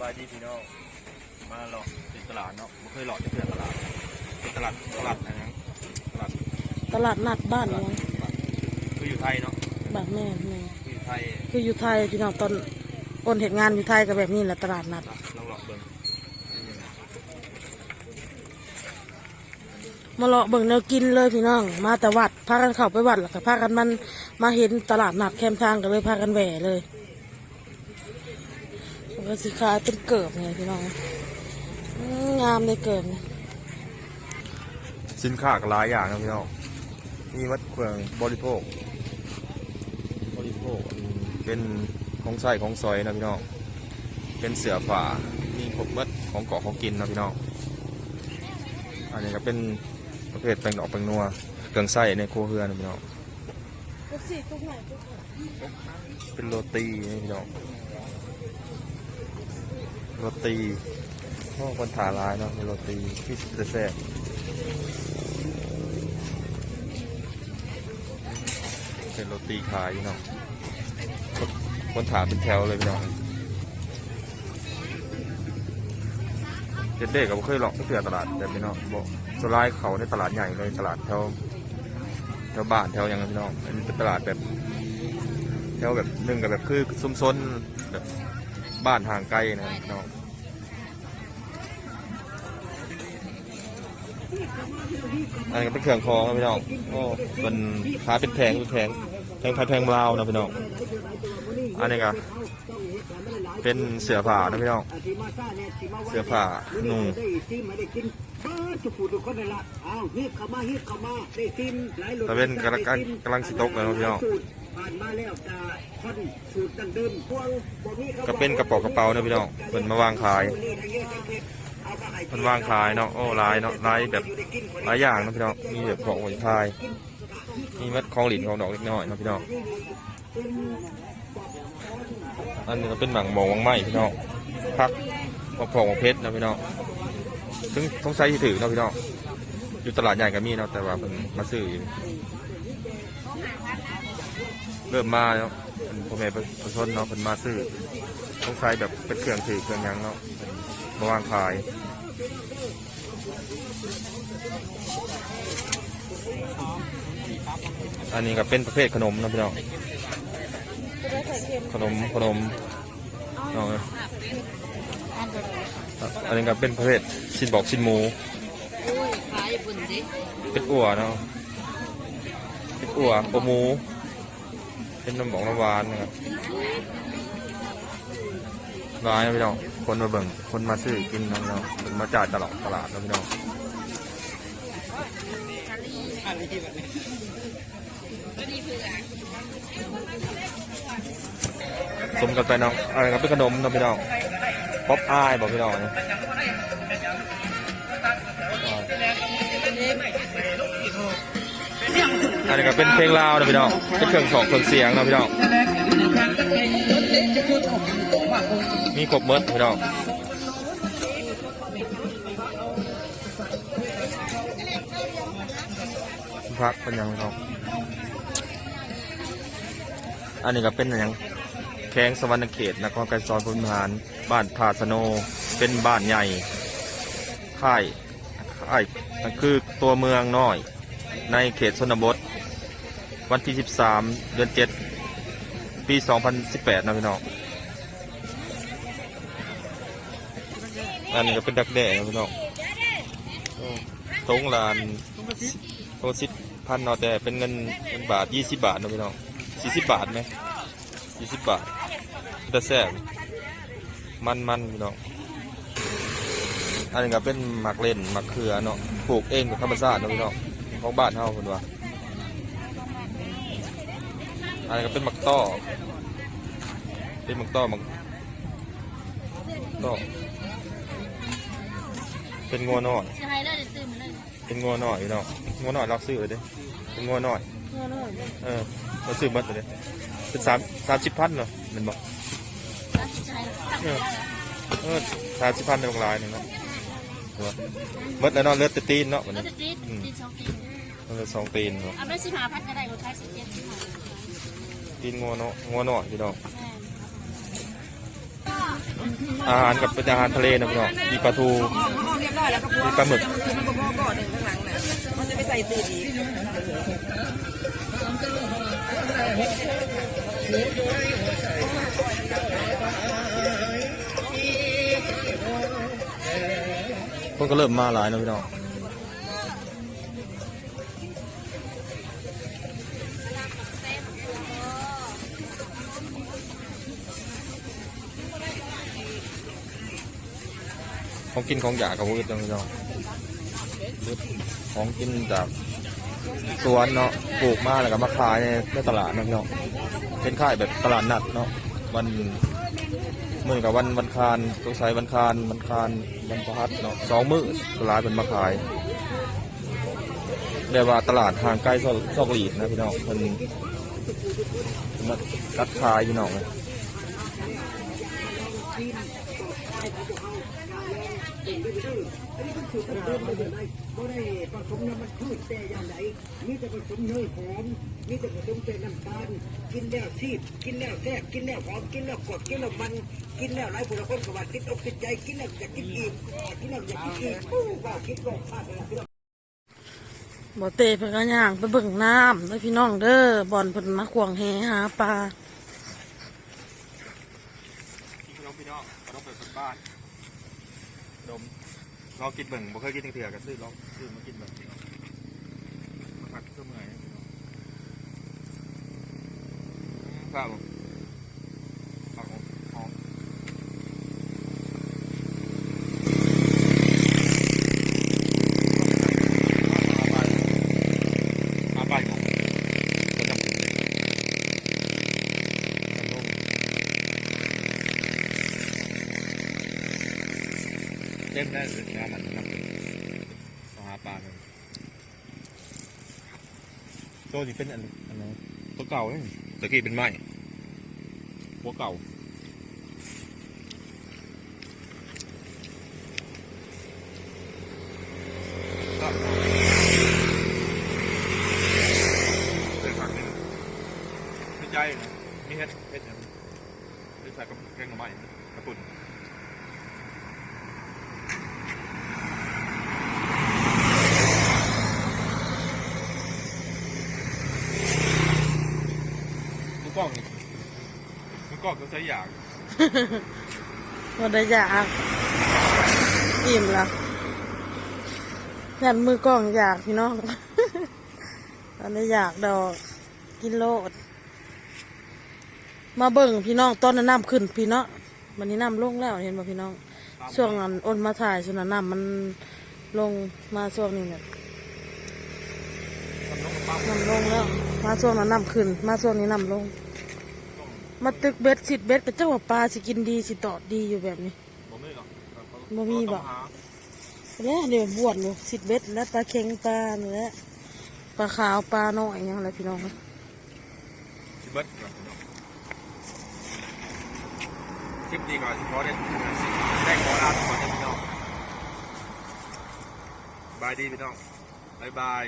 บายดีพี่น้องมาหลอกเป็นตลาดเนาะไม่เคยหลอกที่เพื่อนตลาดเป็นตลาดตลาดอะไรนะตลาดตลาดนัดบ้านยังคืออยู่ไทยเนาะบ้านแม่แม่คืออยู่ไทยคืออยู่ไทยพี่น้องตอนคนเหตุงานอยู่ไทยก็แบบนี้แหละตลาดนัด ลองหลอกเบิ่งมาเลาะเบิ่งแนวกินเลยพี่น้อง มาแต่วัดพากันเข้าไปวัดแล้วก็พากันมันมาเห็นตลาดนัดแคมทางก็เลยพากันแหวเลย มันก็สิขายเป็นเกิบไงพี่น้องอืมงามเลยเกิบเนี่ยสินค้าก็หลายอย่างนะพี่น้องมีวัดเครื่องบริโภค บริโภคอืมเป็นของใช้ของซอยนะพี่น้องเป็นเสือฝามีครบหมดของเกาะของกินนะพี่น้องอันนี้ก็เป็นประเภทแป้งดอกแป้งนัวเครื่องใส้ในครัวเรือนนะพี่น้องเป็นโรตีนี่พี่น้อง โรตีพ่อคนถาร้ายเนาะเป็นโรตีที่จะแซ่บเป็นโรตีขายอยู่เนาะคนคนถาเป็นแถวเลยพี่น้องเด็กๆก็เคยหลอกเสือตลาดแบบนี้เนาะบอกสลายเขาในตลาดใหญ่เลยตลาดแถวแถวบ้านแถวยังไงพี่น้องอันนี้เป็นตลาดแบบแถวแบบหนึ่งกับแบบคือซุ้มซนแบบ บ้านห่างไกลนะเนาะอันนี้ก็เป็นเครื่องคองนะพี่น้องโอ้เป็นขาเป็นแพงเป็นแพงแพงไทยแพงลาวนะพี่น้องอันนี้ก็เป็นเสื้อผ้านะพี่น้องเสื้อผ้านุ่มมาได้กินเบิดทุกผู้ทุกคนเลยล่ะอ้าวฮีบเข้ามาฮีบเข้ามาได้ซิมหลายรสตะเวนกำลังกำลังสิตกเลยนะพี่น้องผ่านมาแล้ว ตาคนสูตรดั้งเดิมพวงบ่มีขาก็เป็นกระเป๋ากระเป๋านะพี่น้องเพิ่นมาวางขายเพิ่นวางขายเนาะโอ้ลายเนาะลายแบบหลายอย่างเนาะพี่น้องมีแบบของหัวพายมีมัดของหลินของดอกเล็กน้อยเนาะพี่น้องอันนี้ก็เป็นหมังหมองหมังไหมพี่น้องพักมะพร้าวมะเพชรนะพี่น้องซึ่งต้องใช้ที่ถือเนาะพี่น้องอยู่ตลาดใหญ่ก็มีเนาะแต่ว่าเพิ่นมาซื้อยู่เริ่มมาเนาะ พ่อแม่ประชาชนเนาะเพิ่นมาซื้อต้องใช้แบบเป็นเครื่องถือเครื่องหยังเนาะมาวางขายอันนี้ก็เป็นประเภทขนมนะพี่น้องขนมขนมเอาเลยอันนี้ก็เป็นประเภทชิ้นบอกชิ้นหมูขายบุญดิเป็นอั่วเนาะเป็นอั่วปลาหมู เป็นน้ำบอกน้ำหวานนะครับร้ายนะพี่น้อง คนมาเบิ่ง คนมาซื้อกินนะพี่น้องคนมาจ่ายตลาดตลาดนะพี่น้องสมกันไปน้องอะไรก็เป็นขนมนะพี่น้อง ป๊อปอายบอกพี่น้องนะ อันนี้ก็เป็นเพลงลาวนะพี่น้องเป็นเครื่องสองเครื่องเสียงนะพี่น้องมีครบเมิดพี่น้องพักเป็นยังพี่น้องอันนี้ก็เป็นอย่างแข้งสวรรณเขตนครไกรสอนพุนพานบ้านพาสโนเป็นบ้านใหญ่ค่ายค่ายมันคือตัวเมืองน้อย ในเขตชนบท วันที่ 13 เดือน 7 ปี 2018 นะพี่น้อง อันนี้ก็เป็นดักแด้นะพี่น้องตรงลานโตสิบพันนาะแต่เป็นเงินเงินบาท 20 บาทนะพี่น้อง 40 บาทไหม40 บาทแต่แซ่บมันมันพี่น้องอันนี้ก็เป็นหมักเล่นหมักเขือเนาะปลูกเองกับธรรมชาตินะพี่น้องของบ้านเฮาคนว่า อันนี้ก็เป็นหมักต้อเป็นหมักต้อหมักต้อเป็นงัวน้อยจะให้เลยตื่นเลยเป็นงัวน้อยพี่น้องงัวน้อยรักซื้อเลยเด้เป็นงัวน้อยเออเราซื้อหมัดเลยเป็นสามสามสิบพันเนาะแมันบอกใช่เออเออสามสิบพันในบางรายหนึ่งเนาะถูกปะหมัดแล้วเนาะเลือดแต่ตีนเนาะวันก็นี้จะตีตีสองตี มันเลยสองตีนเนาะเอาไม่สิบห้าพันก็ได้ก็ขายสิบเจ็ดสิบห้าตีนงัวเนาะงัวน้อยพี่น้องอาหารกับเป็นอาหารทะเลนะพี่น้องมีปลาทูมีปลาหมึกมันจะไปใส่ตื่นอีกคนก็เริ่มมาหลายนะพี่น้อง ของกินของอยากกับพวกนี้นะพี่น้องของกินจากสวนเนาะปลูกมาแล้วก็มาขายในตลาดนะพี่น้องเป็นค่ายแบบตลาดนัดเนาะวันเมื่อกับวันวันคารต้องใช้วันคารวันคารวันพฤหัสเนาะสองมื้อตลาดเป็นมาขายเรียกว่าตลาดห่างไกลซอกซอกหลีดนะพี่น้องมันมารัดขายพี่น้องเลย อันนี้ก็สูตรเดิมไปเลยก็ได้ผสมน้ำมันพืชแต่อย่างไหนมีแต่ผสมเนยหอมมีแต่ผสมแต่น้ำตาล กินแล้วซีดกินแล้วแซ่บกินแล้วหอมกินแล้วกรดกินแล้วมัน กินแล้วหลายผู้ละคนก็ว่าติดอกติดใจกินแล้วอยากกินอีกกินแล้วอยากกินอีกอู้ว่าคิดก็พลาดไปแล้วบ่เตะเพิ่นก็ย่างไปเบิ่งน้ำเด้อพี่น้องเด้อบ่อนเพิ่นมาขวงแหหาปลาพี่น้องพี่น้องต้องไปบ้าน ดมลองกินเบิ่งบ่เคยกินเถื่อกันซื้อลองซื้อมากินเบิ่งมาพักเสมอครับผมครับผมหอม อาไปของคนทำกินทำนม เล่นได้ถึงงานมันทำกินต้องหาปลากันตัวนี้เป็นอันอันไหนตัวเก่าเนี่ยตะกี้เป็นไม้หัวเก่าไม่ใจนะมีเฮ็ดเฮ็ดอย่างเฮ็ดใส่กับแกงหน่อไม้กระปุ่นลูกกล้องนี่ลู กกล้องก็ใช้อย่างบ่ได้อยากอิ่มละยันมือกล้องอยากพี่น้องอันนี้อยากดอกกินโลด มาเบิ่งพี่น้องตอนนั้นน้ำขึ้นพี่เนาะวันนี้น้ำลงแล้วเห็นบ่พี่น้องช่วงนั้นอ้นมาถ่ายช่วงนั้นน้ำมันลงมาช่วงนี้เนี่ยน้ำลงแล้ว มาช่วงนั้นน้ำขึ้น มาช่วงนี้น้ำลง มาตึกเบ็ดสิเบ็ดก็เจ้าว่าปลาสิกินดีสิตอดดีอยู่แบบนี้บ่มีหรอกบ่มีบ่ต้องหาเนี่ยเดี๋ยวบวชอยู่สิเบ็ดและปลาเค็งปลานี่แหละปลาขาวปลาน้อยหยังไรพี่น้องสิเบิดก่อนพี่น้องคลิปนี้ก่อนขอได้ได้ขอลาทุกคนนะพี่น้องบายดีพี่น้องบายบาย